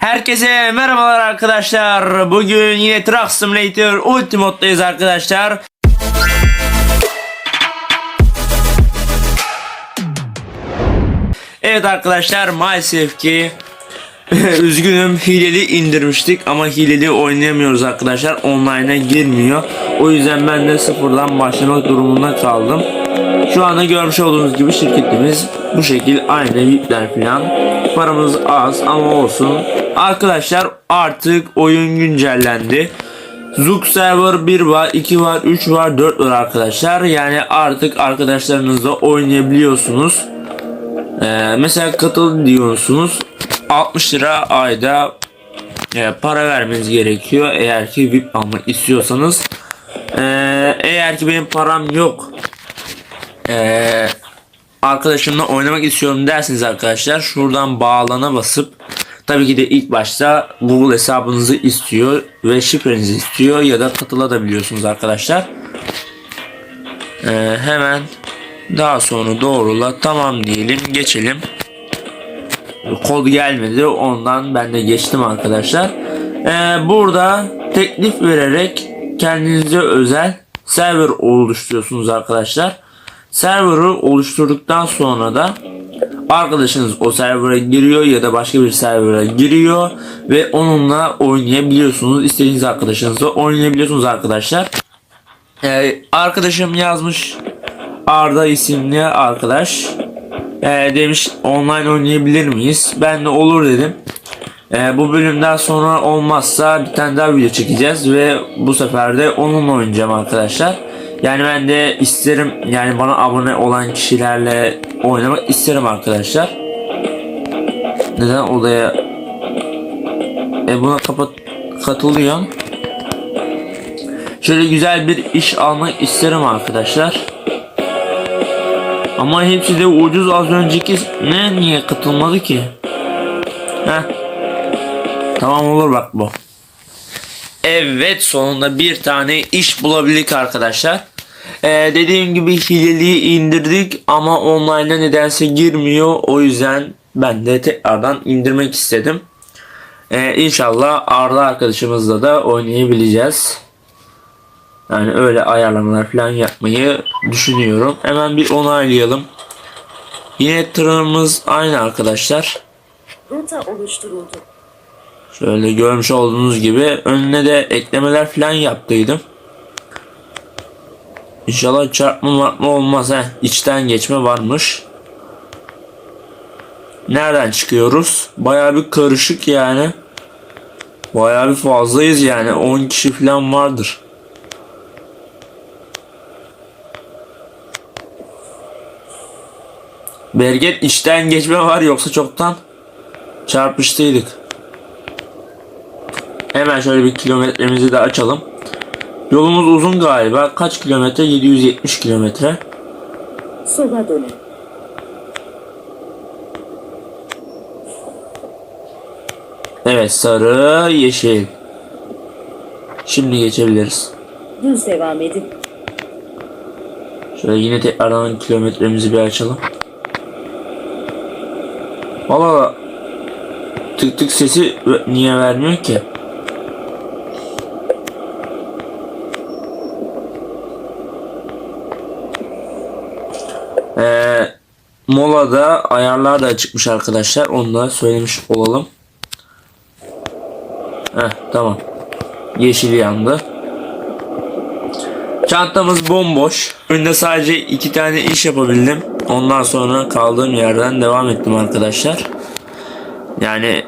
Herkese merhabalar arkadaşlar. Bugün yine Truck Simulator Ultimate'dayız arkadaşlar. Evet arkadaşlar maalesef ki üzgünüm hileli indirmiştik ama hileli oynayamıyoruz arkadaşlar. Online'a girmiyor. O yüzden ben de sıfırdan başlamak durumunda kaldım. Şu anda görmüş olduğunuz gibi şirketimiz bu şekil aynı VIP'ler falan. Paramız az ama olsun. Arkadaşlar artık oyun güncellendi. Zook server 1 var, 2 var, 3 var, 4 var arkadaşlar. Yani artık arkadaşlarınızla oynayabiliyorsunuz. Ee, mesela katıl diyorsunuz. 60 lira ayda e, para vermeniz gerekiyor eğer ki VIP almak istiyorsanız. Ee, eğer ki benim param yok. Ee, arkadaşımla oynamak istiyorum dersiniz arkadaşlar. Şuradan bağlana basıp tabii ki de ilk başta Google hesabınızı istiyor ve şifrenizi istiyor ya da katılabiliyorsunuz arkadaşlar. Ee, hemen daha sonra doğrula tamam diyelim geçelim. Kod gelmedi ondan ben de geçtim arkadaşlar. Ee, burada teklif vererek kendinize özel server oluşturuyorsunuz arkadaşlar. Server'ı oluşturduktan sonra da arkadaşınız o server'a giriyor ya da başka bir server'a giriyor ve onunla oynayabiliyorsunuz. İstediğiniz arkadaşınızla oynayabiliyorsunuz arkadaşlar. Ee, arkadaşım yazmış Arda isimli arkadaş ee, demiş online oynayabilir miyiz? Ben de olur dedim. Ee, bu bölümden sonra olmazsa bir tane daha video çekeceğiz ve bu sefer de onunla oynayacağım arkadaşlar. Yani ben de isterim yani bana abone olan kişilerle oynamak isterim arkadaşlar. Neden odaya e buna kapat katılıyorum. Şöyle güzel bir iş almak isterim arkadaşlar. Ama hepsi de ucuz az önceki ne niye katılmadı ki? Heh. Tamam olur bak bu. Evet sonunda bir tane iş bulabildik arkadaşlar. Ee, dediğim gibi hileliği indirdik ama online'a nedense girmiyor. O yüzden ben de tekrardan indirmek istedim. Ee, inşallah Arda arkadaşımızla da oynayabileceğiz. Yani öyle ayarlamalar falan yapmayı düşünüyorum. Hemen bir onaylayalım. Yine tırımız aynı arkadaşlar. Rota oluşturuldu. Şöyle görmüş olduğunuz gibi önüne de eklemeler falan yaptıydım. İnşallah çarpma marpma olmaz he. İçten geçme varmış. Nereden çıkıyoruz? Baya bir karışık yani. Baya bir fazlayız yani. 10 kişi falan vardır. Berget içten geçme var yoksa çoktan çarpıştıydık. Hemen şöyle bir kilometremizi de açalım. Yolumuz uzun galiba. Kaç kilometre? 770 kilometre. Sola dönün. Evet sarı yeşil. Şimdi geçebiliriz. Düz devam edin. Şöyle yine tekrardan kilometremizi bir açalım. Valla tık tık sesi niye vermiyor ki? Ee, molada ayarlar da çıkmış arkadaşlar. Onu da söylemiş olalım. Heh, tamam. Yeşil yandı. Çantamız bomboş. Önde sadece iki tane iş yapabildim. Ondan sonra kaldığım yerden devam ettim arkadaşlar. Yani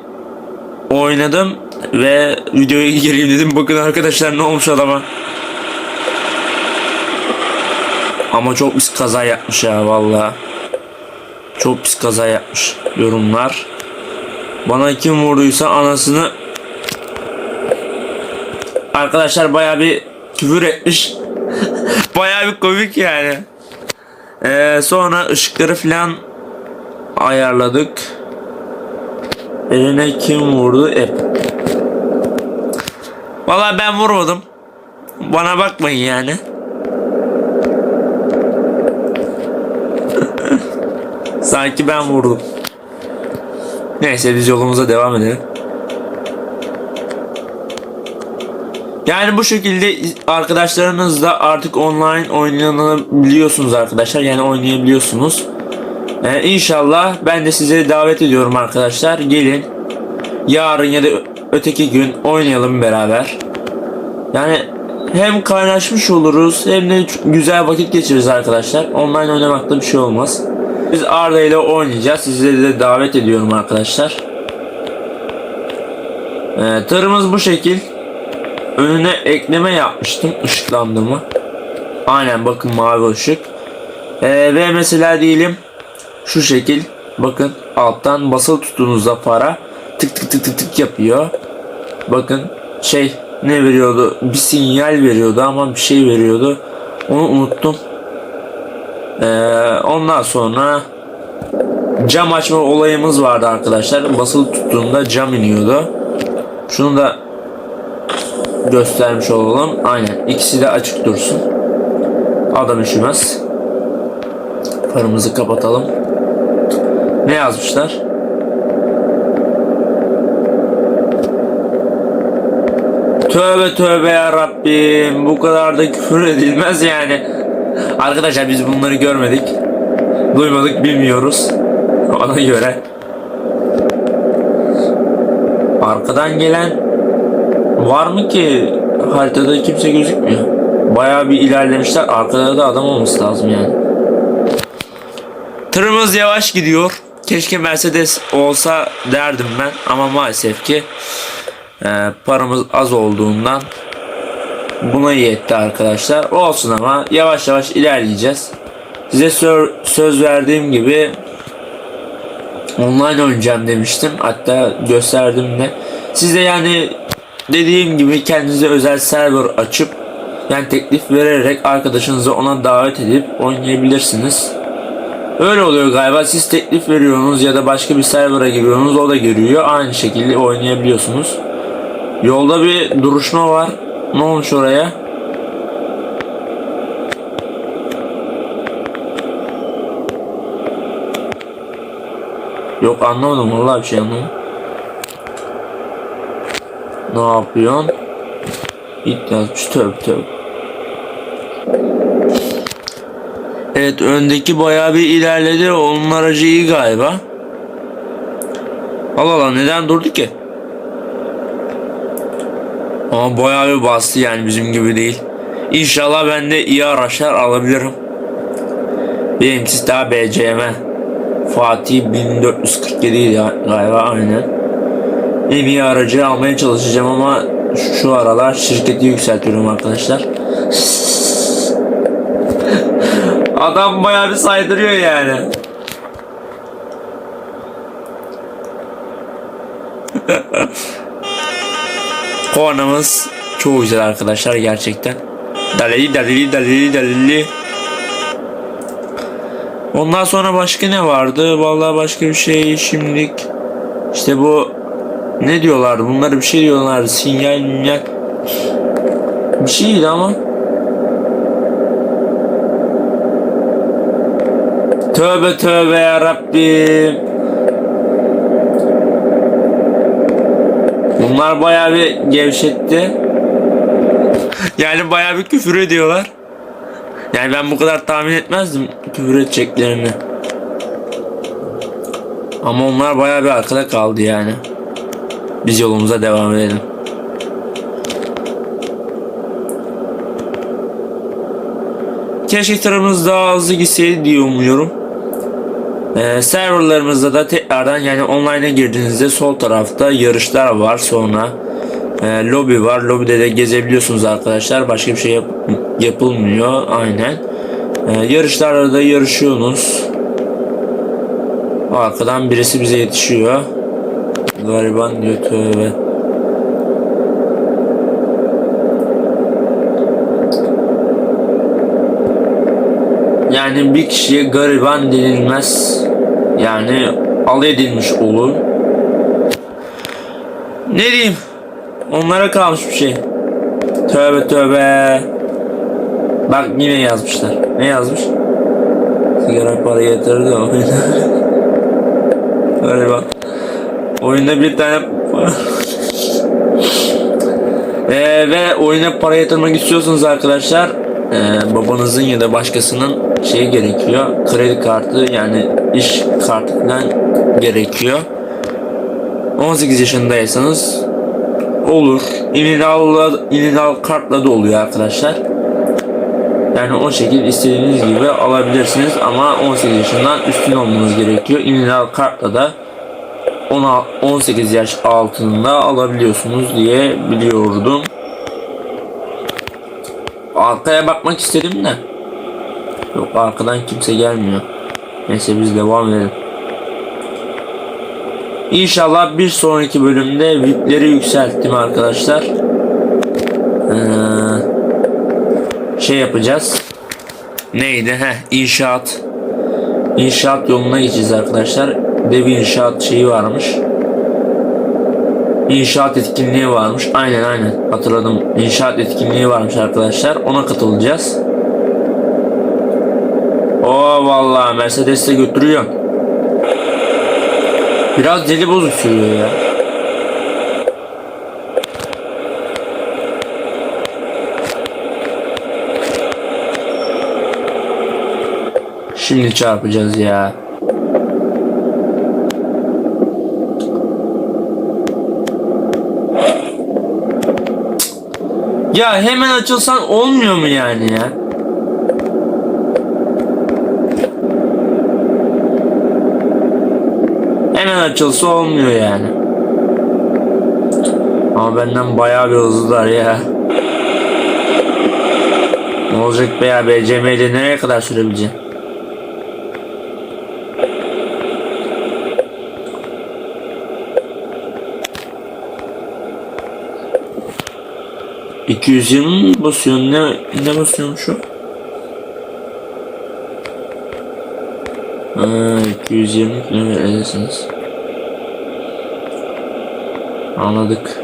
oynadım ve videoya gireyim dedim. Bakın arkadaşlar ne olmuş adama. Ama çok pis kaza yapmış ya valla. Çok pis kaza yapmış. Yorumlar. Bana kim vurduysa anasını Arkadaşlar baya bir küfür etmiş. baya bir komik yani. Ee, sonra ışıkları falan ayarladık. Eline kim vurdu? Hep. Valla ben vurmadım. Bana bakmayın yani. Sanki ben vurdum. Neyse biz yolumuza devam edelim. Yani bu şekilde arkadaşlarınızla artık online oynanabiliyorsunuz arkadaşlar. Yani oynayabiliyorsunuz. Ee, inşallah ben de size davet ediyorum arkadaşlar. Gelin. Yarın ya da öteki gün oynayalım beraber. Yani hem kaynaşmış oluruz hem de güzel vakit geçiririz arkadaşlar. Online oynamakta bir şey olmaz. Biz Arda ile oynayacağız. Sizleri de davet ediyorum arkadaşlar. Ee, tırımız bu şekil. Önüne ekleme yapmıştım ışıklandırma. Aynen bakın mavi ışık. Ee, ve mesela diyelim şu şekil bakın alttan basılı tuttuğunuzda para tık tık tık tık tık yapıyor. Bakın şey ne veriyordu? Bir sinyal veriyordu ama bir şey veriyordu. Onu unuttum. Ee, ondan sonra cam açma olayımız vardı arkadaşlar. Basılı tuttuğunda cam iniyordu. Şunu da göstermiş olalım. Aynen. ikisi de açık dursun. Adam üşümez. Farımızı kapatalım. Ne yazmışlar? Tövbe tövbe ya Rabbim. Bu kadar da küfür edilmez yani. Arkadaşlar biz bunları görmedik. Duymadık bilmiyoruz. Ona göre. Arkadan gelen var mı ki haritada kimse gözükmüyor. Bayağı bir ilerlemişler. Arkada da adam olması lazım yani. Tırımız yavaş gidiyor. Keşke Mercedes olsa derdim ben ama maalesef ki e, paramız az olduğundan buna yetti arkadaşlar. Olsun ama yavaş yavaş ilerleyeceğiz. Size sö- söz verdiğim gibi online oynayacağım demiştim. Hatta gösterdim de. Siz de yani dediğim gibi kendinize özel server açıp yani teklif vererek arkadaşınızı ona davet edip oynayabilirsiniz. Öyle oluyor galiba. Siz teklif veriyorsunuz ya da başka bir server'a giriyorsunuz o da giriyor. Aynı şekilde oynayabiliyorsunuz. Yolda bir duruşma var. Ne olmuş oraya? Yok anlamadım vallahi bir şey anlamadım. Ne yapıyorsun? Git yazmış tövbe tövbe. Evet öndeki bayağı bir ilerledi. Onun aracı iyi galiba. Allah Allah neden durdu ki? Ama bayağı bir bastı yani bizim gibi değil. İnşallah ben de iyi araçlar alabilirim. Benimkisi daha BCM. Fatih 1447 ya galiba aynen. En iyi aracı almaya çalışacağım ama şu aralar şirketi yükseltiyorum arkadaşlar. Adam bayağı bir saydırıyor yani. Kornamız çok güzel arkadaşlar gerçekten. Dalili dalili dalili dalili. Ondan sonra başka ne vardı? Vallahi başka bir şey şimdilik. İşte bu ne diyorlardı? Bunları bir şey diyorlardı. Sinyal minyal. Bir şeydi ama. Tövbe tövbe ya. Bunlar bayağı bir gevşetti. Yani bayağı bir küfür ediyorlar. Yani ben bu kadar tahmin etmezdim küfür edeceklerini. Ama onlar bayağı bir arkada kaldı yani. Biz yolumuza devam edelim. Keşke tırımız daha hızlı gitseydi diye umuyorum. Ee, serverlarımızda da tekrardan yani online'a girdiğinizde sol tarafta yarışlar var sonra e, lobi var. Lobide de gezebiliyorsunuz arkadaşlar. Başka bir şey yap- yapılmıyor. Aynen. E, yarışlarda da yarışıyorsunuz. Arkadan birisi bize yetişiyor. Gariban diyor tövbe. Yani bir kişiye gariban denilmez. Yani alay edilmiş olur. Ne diyeyim? Onlara kalmış bir şey. Tövbe tövbe. Bak yine yazmışlar. Ne yazmış? Sigara para yatırdı oyuna. Öyle bak. Oyunda bir tane Ee, ve oyuna para yatırmak istiyorsanız arkadaşlar ee, babanızın ya da başkasının şeyi gerekiyor. Kredi kartı yani iş kartı gerekiyor. 18 yaşındaysanız olur. İnidal, İnidal kartla da oluyor arkadaşlar. Yani o şekilde istediğiniz gibi alabilirsiniz ama 18 yaşından üstün olmanız gerekiyor. İnidal kartla da 16 18 yaş altında alabiliyorsunuz diye biliyordum. Arkaya bakmak istedim de. Yok arkadan kimse gelmiyor. Neyse biz devam edelim. İnşallah bir sonraki bölümde VIP'leri yükselttim arkadaşlar. Ee, şey yapacağız. Neydi? Heh, inşaat. İnşaat yoluna gideceğiz arkadaşlar. Dev inşaat şeyi varmış. İnşaat etkinliği varmış. Aynen aynen hatırladım. İnşaat etkinliği varmış arkadaşlar. Ona katılacağız. O vallahi Mercedes'e götürüyor. Biraz deli bozuk sürüyor ya. Şimdi çarpacağız ya. Ya hemen açılsan olmuyor mu yani ya? Hemen açılsa olmuyor yani. Ama benden bayağı bir hızlılar ya. Ne olacak be ya BCM'de nereye kadar sürebileceğim? ...220 mi basıyorsun? Ne, ne basıyorum şu? Ha, 220 kilometredesiniz. Anladık.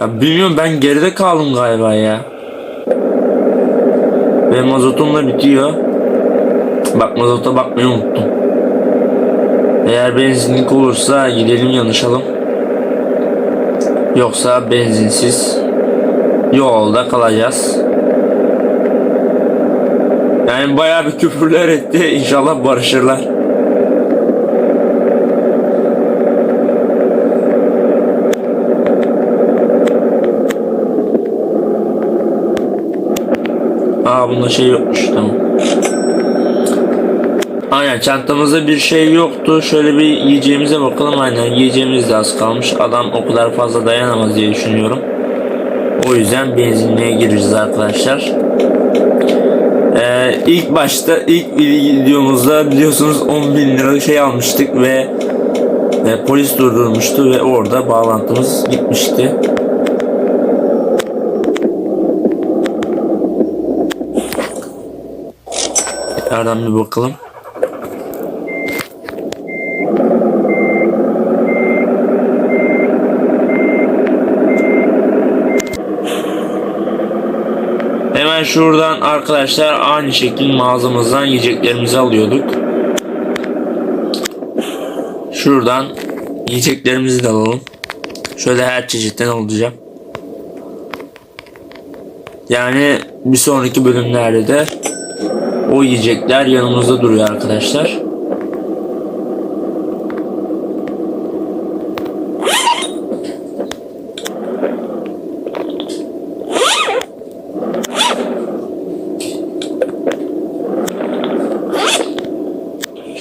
Ya bilmiyorum ben geride kaldım galiba ya. Ve mazotum da bitiyor. Bak mazota bakmayı unuttum. Eğer benzinlik olursa gidelim yanışalım. Yoksa benzinsiz yolda kalacağız. Yani bayağı bir küfürler etti. İnşallah barışırlar. Aa bunda şey yokmuş tamam. Aynen çantamızda bir şey yoktu. Şöyle bir yiyeceğimize bakalım. Aynen yiyeceğimiz de az kalmış. Adam o kadar fazla dayanamaz diye düşünüyorum. O yüzden benzinliğe gireceğiz arkadaşlar. Ee, ilk başta ilk videomuzda biliyorsunuz 10 bin lira şey almıştık ve e, polis durdurmuştu ve orada bağlantımız gitmişti. Tekrardan bir bakalım. Hemen şuradan arkadaşlar aynı şekil mağazamızdan yiyeceklerimizi alıyorduk. Şuradan yiyeceklerimizi de alalım. Şöyle her çeşitten alacağım. Yani bir sonraki bölümlerde de o yiyecekler yanımızda duruyor arkadaşlar.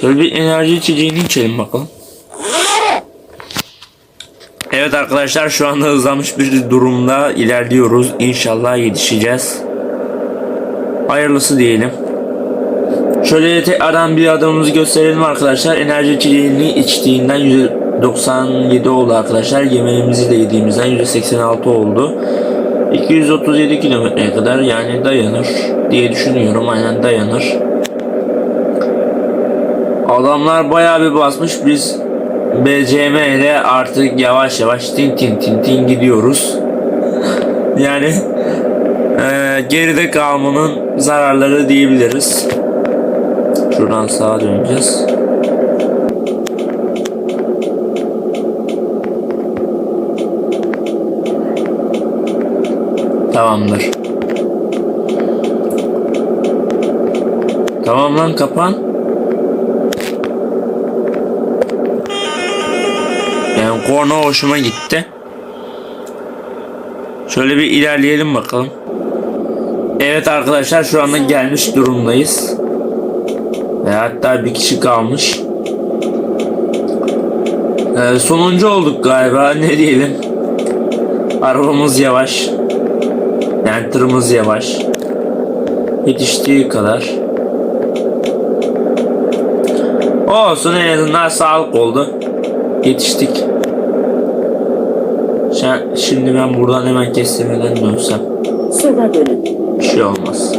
Şöyle bir enerji içeceğini içelim bakalım. Evet arkadaşlar şu anda hızlanmış bir durumda ilerliyoruz. İnşallah yetişeceğiz. Hayırlısı diyelim. Şöyle tekrardan bir adamımızı gösterelim arkadaşlar. Enerji içeceğini içtiğinden %97 oldu arkadaşlar. Yemeğimizi de yediğimizden %86 oldu. 237 kilometreye kadar yani dayanır diye düşünüyorum. Aynen dayanır. Adamlar bayağı bir basmış. Biz BCM ile artık yavaş yavaş tin tin tin tin gidiyoruz. yani eee, geride kalmanın zararları diyebiliriz. Şuradan sağa döneceğiz. Tamamdır. Tamam lan kapan. Korna hoşuma gitti. Şöyle bir ilerleyelim bakalım. Evet arkadaşlar şu anda gelmiş durumdayız. Ve hatta bir kişi kalmış. Ee, sonuncu olduk galiba ne diyelim. Arabamız yavaş. Yani tırımız yavaş. Yetiştiği kadar. Olsun en azından sağlık oldu. Yetiştik. Şa- Şimdi ben buradan hemen kestirmeden dönsem. Sola dönün. Bir şey olmaz.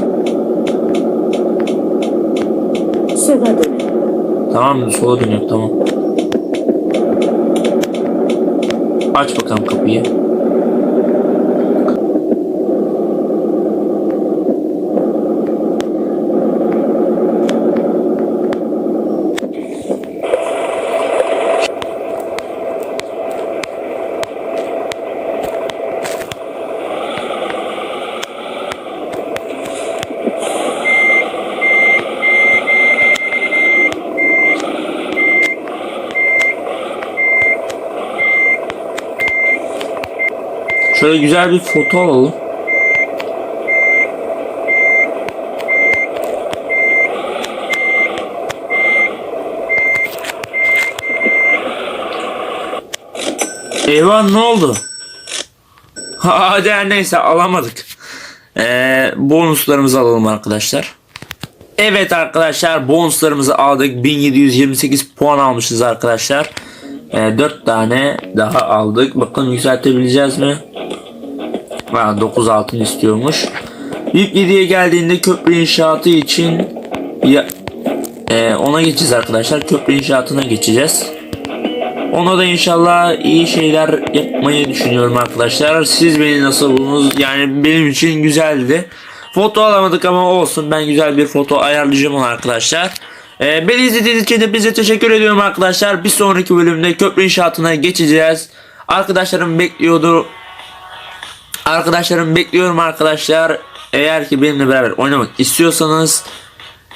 Sola dönün. Tamam mı? Sola dönüyor tamam. Aç bakalım kapıyı. Şöyle güzel bir foto alalım. Eyvah ne oldu? Hadi her neyse alamadık. Ee, bonuslarımızı alalım arkadaşlar. Evet arkadaşlar bonuslarımızı aldık. 1728 puan almışız arkadaşlar. Ee, 4 tane daha aldık. Bakalım yükseltebileceğiz mi? Ha, 9 altın istiyormuş. VIP 7'ye geldiğinde köprü inşaatı için ya, e, ona geçeceğiz arkadaşlar. Köprü inşaatına geçeceğiz. Ona da inşallah iyi şeyler yapmayı düşünüyorum arkadaşlar. Siz beni nasıl buldunuz? Yani benim için güzeldi. Foto alamadık ama olsun. Ben güzel bir foto ayarlayacağım arkadaşlar. Ee, beni izlediğiniz için de bize teşekkür ediyorum arkadaşlar. Bir sonraki bölümde köprü inşaatına geçeceğiz. Arkadaşlarım bekliyordu. Arkadaşlarım bekliyorum arkadaşlar. Eğer ki benimle beraber oynamak istiyorsanız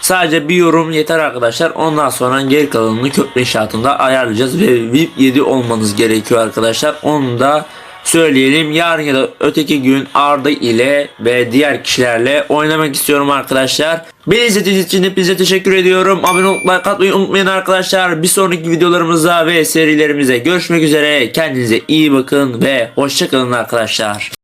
sadece bir yorum yeter arkadaşlar. Ondan sonra geri kalanını köprü inşaatında ayarlayacağız ve VIP 7 olmanız gerekiyor arkadaşlar. Onu da söyleyelim. Yarın ya da öteki gün Arda ile ve diğer kişilerle oynamak istiyorum arkadaşlar. Beni izlediğiniz için hepinize teşekkür ediyorum. Abone olup like unutmayın arkadaşlar. Bir sonraki videolarımızda ve serilerimize görüşmek üzere. Kendinize iyi bakın ve hoşçakalın arkadaşlar.